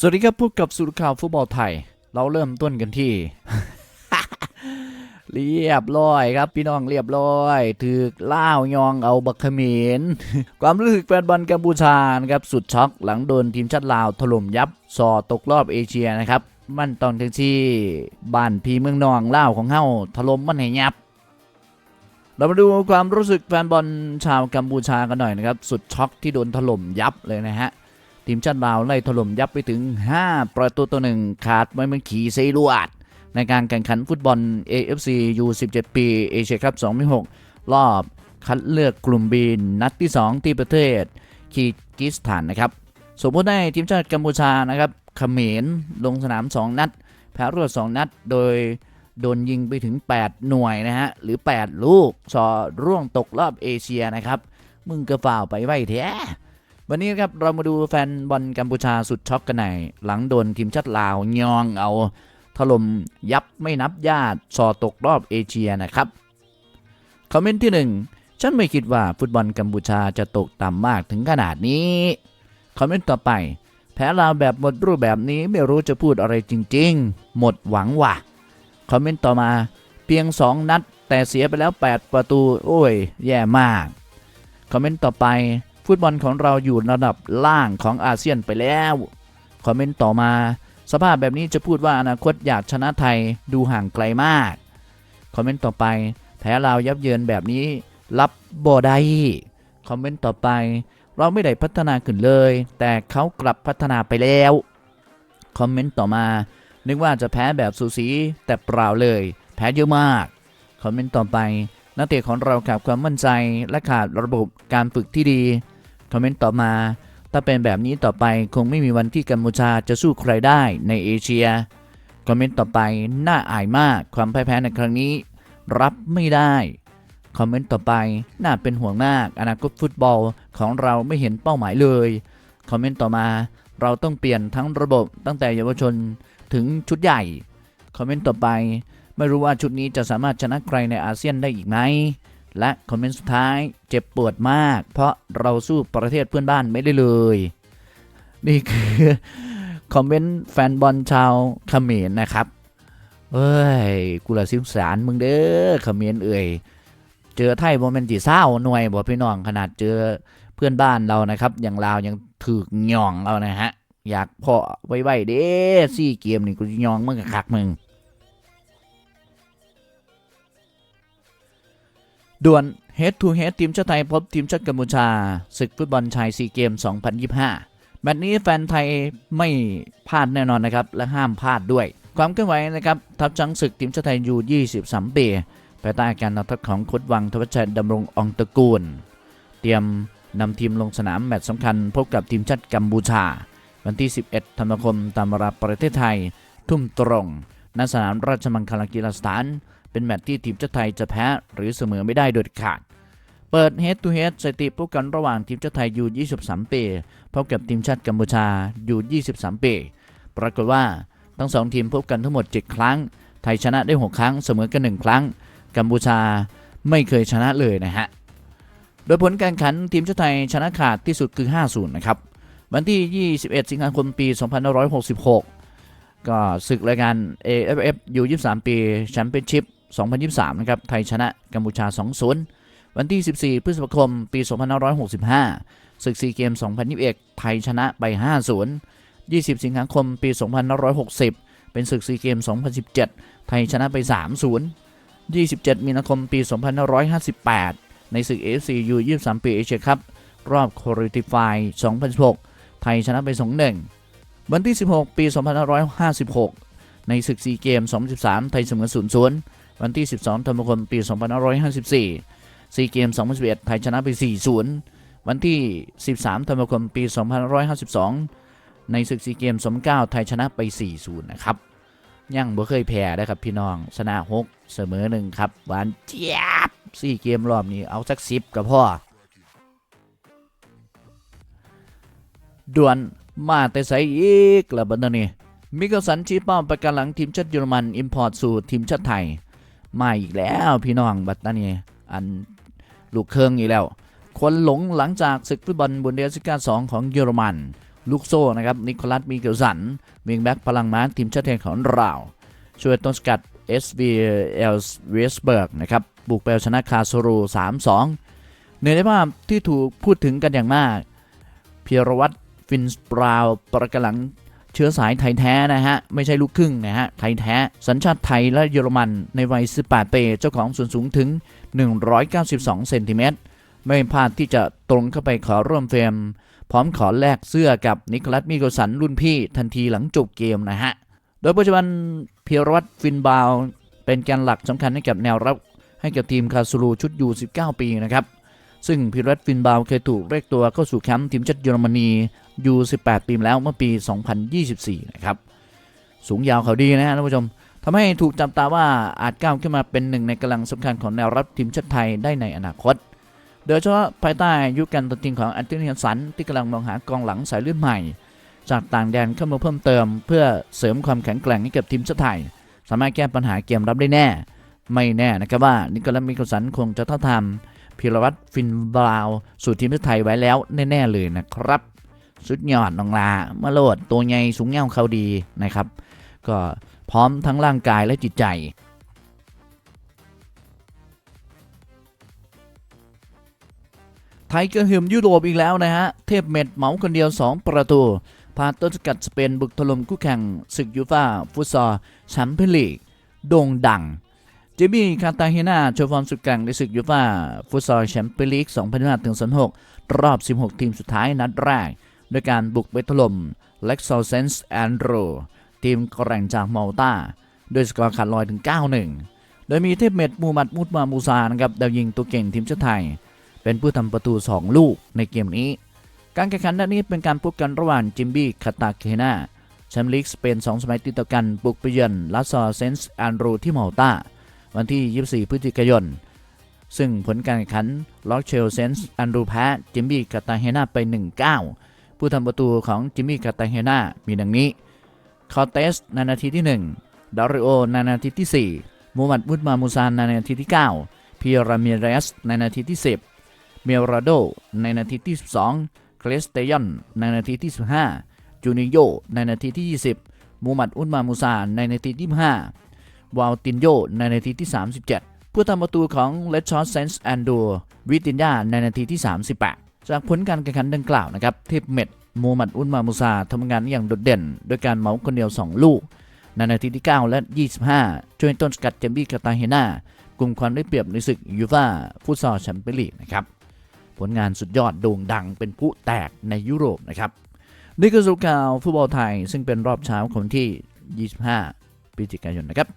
สวัสดีครับพบกับสุดข่าวฟุตบอลไทย เราเริ่มต้นกันที่ เรียบร้อยครับพี่น้องเรียบร้อยถือล่าวยองเอาบักเขมรความรู้สึกแฟนบอลกัมพูชานะครับสุดช็อกหลังโดนทีมชาติลาวถล่มยับสอตกรอบเอเชียนะครับ มันตอนถึงที่บ้านพีเมืองนองล่าวของเฮาถล่มมันให้ยับ เรามาดูความรู้สึกแฟนบอลชาวกัมพูชากันหน่อยนะครับ สุดช็อกที่โดนถล่มยับเลยนะฮะ ทีมชาติลาวไล่ถล่มยับไปถึง 5 ประตูต่อหนึ่งขาดไม่มันขี่เซลวดในการแข่งขันฟุตบอล AFC U17 ปีเอเชียคัพ2006 รอบคัดเลือกกลุ่มบีนัดที่ 2 ที่ประเทศคีร์กิสถานนะครับสมมติได้ทีมชาติกัมพูชานะครับเขมรลงสนาม 2 นัด แพ้รวด 2 นัด โดยโดนยิงไปถึง 8 หน่วยนะฮะ หรือ 8 ลูกสอร่วงตกรอบเอเชียนะครับ มึงก็ฝ่าวไปไว้แท้ วันนี้ครับเรามาดูแฟนบอลกัมพูชาสุดช็อกกันหน่อยหลังโดนทีมชาติลาวยองเอาถล่มยับไม่นับญาติสอตกรอบเอเชียนะครับ คอมเมนต์ที่ 1 ฉันไม่คิดว่าฟุตบอลกัมพูชาจะตกต่ำมากถึงขนาดนี้ คอมเมนต์ต่อไป แพ้ลาวแบบหมดรูปแบบนี้ไม่รู้จะพูดอะไรจริง ๆ หมดหวังว่ะ คอมเมนต์ต่อมาเพียง 2 นัด แต่เสียไปแล้ว 8 ประตู โอ้ย แย่มาก คอมเมนต์ต่อไป ฟุตบอลของเราอยู่ระดับล่างของอาเซียนไปแล้ว คอมเมนต์ต่อมา สภาพแบบนี้จะพูดว่าอนาคตอยากชนะไทยดูห่างไกลมาก คอมเมนต์ต่อไป แพ้ลาวยับเยินแบบนี้ รับบ่ได้คอมเมนต์ต่อไป เราไม่ได้พัฒนาขึ้นเลย แต่เขากลับพัฒนาไปแล้ว คอมเมนต์ต่อมา นึกว่าจะแพ้แบบสูสีแต่เปล่าเลย แพ้เยอะมาก คอมเมนต์ต่อไปนักเตะของเราขาดความมั่นใจและขาดระบบการฝึกที่ดี คอมเมนต์ต่อมา ถ้าเป็นแบบนี้ต่อไปคงไม่มีวันที่กัมพูชาจะสู้ใครได้ในเอเชีย คอมเมนต์ต่อไปน่าอายมากความพ่ายแพ้ในครั้งนี้ รับไม่ได้ คอมเมนต์ต่อไปน่าเป็นห่วงมากอนาคตฟุตบอลของเราไม่เห็นเป้าหมายเลย คอมเมนต์ต่อมา เราต้องเปลี่ยนทั้งระบบตั้งแต่เยาวชนถึงชุดใหญ่ คอมเมนต์ต่อไป ไม่รู้ว่าชุดนี้จะสามารถชนะใครในอาเซียนได้อีกไหม และคอมเมนต์สุดท้ายเจ็บปวดมาก เพราะเราสู้ประเทศเพื่อนบ้านไม่ได้เลย นี่คือคอมเมนต์แฟนบอลชาวเขมรนะครับเอ้ยกูละสิงสารมึงเด้อเขมรเอ่ยเจอไทยโมเมนต์จีเศร้าหน่วยบ่พี่น้องขนาดเจอเพื่อนบ้านเรานะครับ อย่างลาวยังถือกหย่องเรานะฮะ อยากเพาะไว้ๆเด้ซี่เกมนี่กูย่องมึงกับคักมึง ด่วน Head to Head ทีมชาติไทยพบทีมชาติกัมพูชาศึกฟุตบอลชายซีเกม 2025แมตชนี้แฟนไทยไม่พลาดแน่นอนนะครับ และห้ามพลาดด้วย ความเคลื่อนไหวนะครับ ทัพช้างศึกทีมชาติไทยอยู่23ปีภายใต้การนำทัพของโค้ชวังทวัชชัยดำรงอองตระกูล เตรียมนำทีมลงสนามแมตช์สำคัญ พบกับทีมชาติกัมพูชา วันที่ 11 ธันวาคมตามเวลาประเทศไทย ทุ่มตรงณสนามราชมังคลากีฬาสถาน เป็นแมตช์ที่ทีมชาติไทยจะแพ้หรือเสมอไม่ได้โดยขาด เปิด Head to Head สถิติพบกันระหว่างทีมชาติไทยอยู่ 23 ปีพบกับทีมชาติกัมพูชาอยู่ 23 ปีปรากฏว่าทั้งสองทีมพบกันทั้งหมด 7 ครั้ง ไทยชนะได้ 6 ครั้งเสมอกัน 1 ครั้ง กัมพูชาไม่เคยชนะเลยนะฮะ โดยผลการแข่งขันทีมชาติไทยชนะขาดที่สุดคือ 5-0 นะครับ วันที่ 21 สิงหาคมปี 2566 ก็ศึกรายการ AFF U23 ปีแชมเปี้ยนชิพ 2023 นะครับ ไทยชนะกัมพูชา 2-0 วันที่ 14 พฤษภาคม ปี 2565 ศึกซีเกม 2021 ไทยชนะไป 5-0 20 สิงหาคม ปี 2560 เป็นศึกซีเกม 2017 ไทยชนะไป 3-0 27 มีนาคม ปี 2558 ในศึก AFC U23 ปีเอเชียคัพรอบโคริติฟาย2016 ไทยชนะไป 2-1 วันที่ 16 ปี 2556 ในศึกซีเกม 2013 ไทยเสมอ0-0 วันที่ 12ธันวาคมปี 2554ซีเกม2011ไทยชนะไป 4-0 วันที่ 13ธันวาคมปี 2552 ในศึกซีเกม2009ไทยชนะไป 4-0 นะครับ ยังบ่เคยแพ้นะครับพี่น้อง ชนะ 6 เสมอ 1 ครับหวานเจี๊ยบสี่เกมรอบนี้เอาสักสิบกับพ่อด่วนมาแต่ใสอีกละบัดนี้มิเกลสันชี้เป้าประกันหลังทีมชาติเยอรมันอิมพอร์ตสู่ทีมชาติไทย มาอีกแล้วพี่น้องบัดนี้อันลูกเครื่องอีกแล้ว คนหลงหลังจากศึกฟุตบอลบุนเดสลิก้า2ของเยอรมัน ลูกโซ่นะครับนิโคลัสมิเกลสันวิงแบ็กพลังม้าทีมชาติไทยของเราช่วยต้นสกัด SV เอลเวสเบิร์กนะครับบุกไปเอาชนะคาซูรู 3-2ในภาพที่ถูกพูดถึงกันอย่างมาก เพียรวัตรฟินสปราวประกำลัง เชื้อสายไทยแท้นะฮะ ไม่ใช่ลูกครึ่งนะฮะ ไทยแท้ สัญชาติไทยและเยอรมันในวัย 18 ปีเจ้าของส่วนสูงถึง 192 เซนติเมตรไม่พลาดที่จะตรงเข้าไปขอร่วมเฟรม พร้อมขอแลกเสื้อกับนิโคลัสมิโกสันรุ่นพี่ทันทีหลังจบเกมนะฮะ โดยปัจจุบันเพียรวัตฟินบาว เป็นแกนหลักสำคัญให้กับแนวรับให้กับทีมคาซูรูชุดยู19 ปีนะครับ ซึ่งพิรัตฟินบาวเคยถูกเรียกตัวเข้าสู่แคมป์ทีมชาติเยอรมนี ยู18 ปีมแล้วเมื่อปี 2024 นะครับ สูงยาวเขาดีนะฮะท่านผู้ชมทำให้ถูกจับตาว่าอาจก้าวขึ้นมาเป็นหนึ่งในกำลังสำคัญของแนวรับทีมชาติไทยได้ในอนาคต โดยเฉพาะภายใต้ยุคการตัดทีมของแอนโทนีฮันสันที่กำลังมองหากองหลังสายเลือดใหม่ จากต่างแดนเข้ามาเพิ่มเติม เพื่อเสริมความแข็งแกร่งให้กับทีมชาติไทย สามารถแก้ปัญหาเกมรับได้แน่ ไม่แน่นะครับว่านิโคลัสมิโกลสันคงจะท้าทามพิรวัตรฟินบราวสู่ทีมชาติไทยไว้แล้วแน่ ๆ เลยนะครับ สุดยอดน้องลามาโลดตัวใหญ่สูงเงาเขาดีนะครับ ก็พร้อมทั้งร่างกายและจิตใจไทยกระหึ่มยุโรปอีกแล้วนะฮะ เทพเม็ดเหมาคนเดียว 2 ประตู พาต้นสกัดสเปนบุกถล่มคู่แข่งศึกยูฟ่าฟุตซอลแชมเปี้ยนลีกโด่งดัง เจมี่คาตาเฮนาโชว์ฟอร์มสุดแกร่งในศึกยูฟ่าฟุตซอลแชมเปี้ยนลีก 2025ถึง26รอบ 16 ทีมสุดท้ายนัดแรก ด้วยการบุกไปถล่มเล็กซอลเซนส์แอนโดรทีมแกร่งจากมาลตาด้วยสกอร์ขาดลอยถึง 9-1 โดยมีเทพเม็ดมูมัดมุตมามูซานะครับดาวยิงตัวเก่งทีมชาติไทย เป็นผู้ทำประตู 2 ลูกในเกมนี้ การแข่งขันนัดนี้เป็นการพบกันระหว่างจิมบี้คาตาเคนาแชมป์ลีกสเปน2สมัยติดต่อกันบุกไปเยือนลาซอเซนส์แอนโดรที่มาลตาวันที่ 24 พฤศจิกายน ซึ่งผลการแข่งขันล็อกเชลเซนส์แอนดรแพ้จิมบี้คาตาเฮนาไป 1-9 ผู้ทำประตูของจิมมี่คาตาเฮนามีดังนี้ คอเตสในนาทีที่ 1 ดาริโอในนาทีที่ 4 มูฮัมหมัดมุตมามูซานในนาทีที่ 9 พีรามิเรสในนาทีที่ 10 เมราโดในนาทีที่ 12 เคลสเตยอนในนาทีที่ 15 จูนิโยในนาทีที่ 20 มูฮัมหมัดอุนมามูซานในนาทีที่ 25 วาลตินโยในนาทีที่ 37 ผู้ทำประตูของเลชอร์เซนส์แอนดูวิตินยาในนาทีที่ 38 จากผลการแข่งขันดังกล่าวนะครับเทพเม็ดมูมัดอุนมามูซาทำงานอย่างโดดเด่นโดยการเหมาคนเดียว 2 ลูก ในนาทีที่ 9 และ 25 ช่วยต้นสกัดเจมบี้คาตาเฮนากลุ่มความได้เปรียบในศึกยูฟ่าฟุตซอลแชมเปี้ยนลีกนะครับผลงานสุดยอดโด่งดังเป็นผู้แตกในยุโรปนะครับนี่คือสุข่าวฟุตบอลไทย ซึ่งเป็นรอบเช้าของที่ 25พฤศจิกายนนะครับ